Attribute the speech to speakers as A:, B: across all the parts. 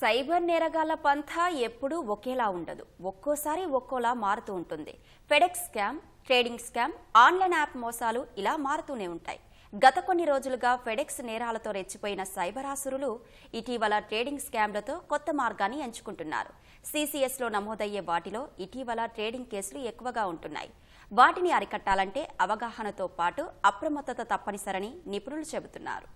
A: Cyber నేరగాళ్ళ పంథా ఎప్పుడూ ఒకేలా ఉండదు. ఒక్కోసారి ఒక్కోలా మారుతూ ఉంటుంది. FedEx scam trading scam online app మోసాలు ఇలా మారుతూనే ఉంటాయి. గత కొన్ని రోజులుగా ఫెడెక్స్ నేరాలతో రెచ్చిపోయిన సైబర్ ఆసురులు ఇటీవల ట్రేడింగ్ స్కామ్లతో కొత్త మార్గాన్ని ఎంచుకుంటున్నారు. సీసీఎస్లో నమోదయ్యే వాటిలో ఇటీవల ట్రేడింగ్ కేసులు ఎక్కువగా ఉంటున్నాయి. వాటిని అరికట్టాలంటే అవగాహనతో పాటు అప్రమత్తత తప్పనిసరని నిపుణులు చెబుతున్నారు.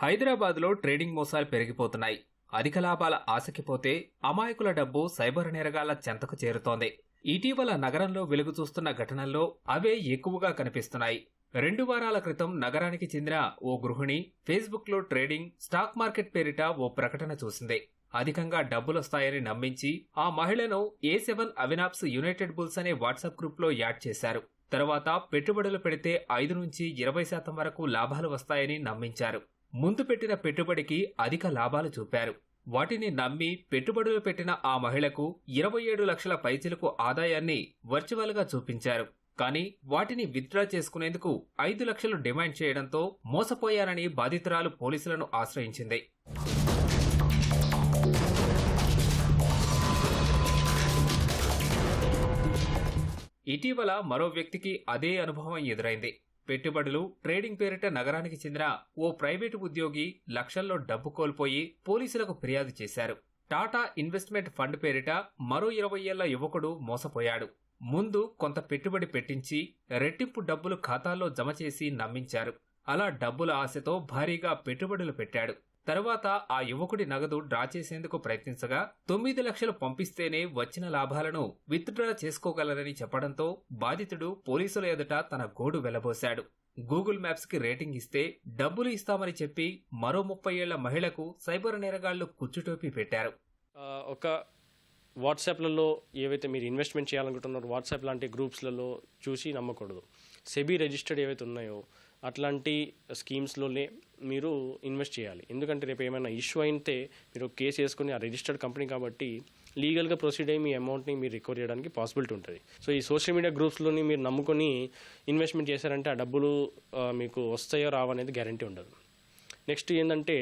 B: హైదరాబాద్లో ట్రేడింగ్ మోసాలు పెరిగిపోతున్నాయి. అధిక లాభాల ఆశకిపోతే అమాయకుల డబ్బు సైబర్ నేరగాళ్ళ చెంతకు చేరుతోంది. ఇటీవల నగరంలో వెలుగు చూస్తున్న ఘటనల్లో అవే ఎక్కువగా కనిపిస్తున్నాయి. రెండు వారాల క్రితం నగరానికి చెందిన ఓ గృహిణి ఫేస్బుక్లో ట్రేడింగ్ స్టాక్ మార్కెట్ పేరిట ఓ ప్రకటన చూసింది. అధికంగా డబ్బులొస్తాయని నమ్మించి ఆ మహిళను ఏ సెవెన్ అవినాప్స్ యునైటెడ్ బుల్స్ అనే వాట్సాప్ గ్రూప్లో యాడ్ చేశారు. తర్వాత పెట్టుబడులు పెడితే ఐదు నుంచి ఇరవై శాతం వరకు లాభాలు వస్తాయని నమ్మించారు. ముందు పెట్టిన పెట్టుబడికి అధిక లాభాలు చూపారు. వాటిని నమ్మి పెట్టుబడులు పెట్టిన ఆ మహిళకు ఇరవై ఏడు లక్షల పైసలకు ఆదాయాన్ని వర్చువల్గా చూపించారు. కానీ వాటిని విత్డ్రా చేసుకునేందుకు ఐదు లక్షలు డిమాండ్ చేయడంతో మోసపోయారని బాధితురాలు పోలీసులను ఆశ్రయించింది. ఇటీవల మరో వ్యక్తికి అదే అనుభవం ఎదురైంది. పెట్టుబడులు ట్రేడింగ్ పేరిట నగరానికి చెందిన ఓ ప్రైవేటు ఉద్యోగి లక్షల్లో డబ్బు కోల్పోయి పోలీసులకు ఫిర్యాదు చేశారు. టాటా ఇన్వెస్ట్మెంట్ ఫండ్ పేరిట మరో ఇరవై ఏళ్ళ యువకుడు మోసపోయాడు. ముందు కొంత పెట్టుబడి పెట్టించి రెట్టింపు డబ్బులు ఖాతాల్లో జమ చేసి నమ్మించారు. అలా డబ్బుల ఆశతో భారీగా పెట్టుబడులు పెట్టాడు. తరువాత ఆ యువకుడి నగదు డ్రా చేసేందుకు ప్రయత్నించగా తొమ్మిది లక్షలు పంపిస్తేనే వచ్చిన లాభాలను విత్డ్రా చేసుకోగలరని చెప్పడంతో బాధితుడు పోలీసుల ఎదుట తన గోడు వెలబోశాడు. గూగుల్ మ్యాప్స్కి రేటింగ్ ఇస్తే డబ్బులు ఇస్తామని చెప్పి మరో ముప్పై ఏళ్ళ మహిళకు సైబర్ నేరగాళ్ళు కుచ్చుటోపీ పెట్టారు.
C: ఒక వాట్సాప్లలో ఏవైతే మీరు ఇన్వెస్ట్మెంట్ చేయాలనుకుంటున్నారో వాట్సాప్ లాంటి గ్రూప్స్లలో చూసి నమ్మకూడదు. సెబీ రిజిస్టర్డ్ ఏవైతే ఉన్నాయో అట్లాంటి స్కీమ్స్లోనే మీరు ఇన్వెస్ట్ చేయాలి. ఎందుకంటే రేపు ఏమైనా ఇష్యూ అయితే మీరు కేసు వేసుకుని ఆ రిజిస్టర్డ్ కంపెనీ కాబట్టి లీగల్గా ప్రొసీడ్ అయ్యి మీ అమౌంట్ని మీరు రికవర్ చేయడానికి పాసిబిలిటీ ఉంటుంది. సో ఈ సోషల్ మీడియా గ్రూప్స్లోని మీరు నమ్ముకొని ఇన్వెస్ట్మెంట్ చేశారంటే ఆ డబ్బులు మీకు వస్తాయో రావనేది గ్యారంటీ ఉండదు. నెక్స్ట్ ఏంటంటే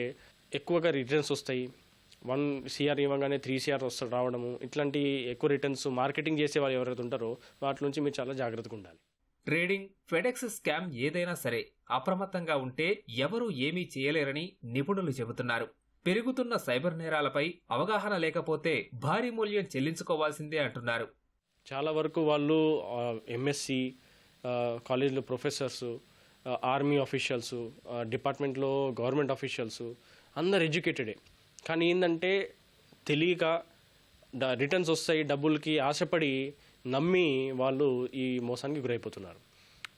C: ఎక్కువగా రిటర్న్స్ వస్తాయి. వన్ సిఆర్ ఇవ్వగానే త్రీ సిఆర్ వస్తాడు రావడము ఇట్లాంటి ఎక్కువ రిటర్న్స్ మార్కెటింగ్ చేసే వాళ్ళు ఎవరైతే ఉంటారో వాటి నుంచి మీరు చాలా జాగ్రత్తగా ఉండాలి.
B: ట్రేడింగ్ ఫెడెక్స్ స్కామ్ ఏదైనా సరే అప్రమత్తంగా ఉంటే ఎవరూ ఏమీ చేయలేరని నిపుణులు చెబుతున్నారు. పెరుగుతున్న సైబర్ నేరాలపై అవగాహన లేకపోతే భారీ మూల్యం చెల్లించుకోవాల్సిందే అంటున్నారు.
C: చాలా వరకు వాళ్ళు ఎంఎస్సి కాలేజ్లో ప్రొఫెసర్స్ ఆర్మీ ఆఫీషియల్స్ డిపార్ట్మెంట్లో గవర్నమెంట్ ఆఫీషియల్స్ అందరు ఎడ్యుకేటెడే. కానీ ఏంటంటే తెలియక రిటర్న్స్ వస్తాయి డబ్బులకి ఆశపడి నమ్మి వాళ్ళు ఈ మోసానికి గురైపోతున్నారు.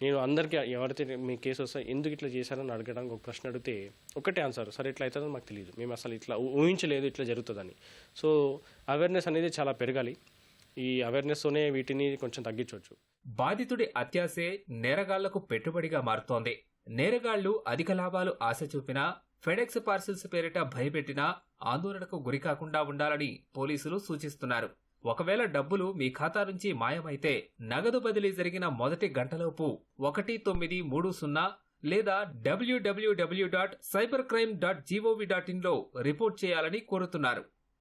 C: నేను అందరికీ ఎవరైతే మీ కేసు వస్తే ఎందుకు ఇట్లా చేశారని అడగడానికి ఒక ప్రశ్న అడిగితే ఒకటే ఆన్సర్ సరే ఇట్లా అవుతుందని మాకు తెలియదు మేము అసలు ఇట్లా ఊహించలేదు ఇట్లా జరుగుతుందని. సో అవేర్నెస్ అనేది చాలా పెరగాలి. ఈ అవేర్నెస్తోనే వీటిని కొంచెం తగ్గించవచ్చు.
B: బాధితుడి అత్యాసే నేరగాళ్ళకు పెట్టుబడిగా మారుతోంది. నేరగాళ్ళు అధిక లాభాలు ఆశ చూపినా ఫెడెక్స్ పార్సిల్స్ పేరిట భయపెట్టినా ఆందోళనకు గురికాకుండా ఉండాలని పోలీసులు సూచిస్తున్నారు. ఒకవేళ డబ్బులు మీ ఖాతా నుంచి మాయమైతే నగదు బదిలీ జరిగిన మొదటి గంటలోపు ఒకటి తొమ్మిది మూడు సున్నా లేదా W W W dot cyber crime dot G O V dot ఇన్లో report చేయాలని కోరుతున్నారు.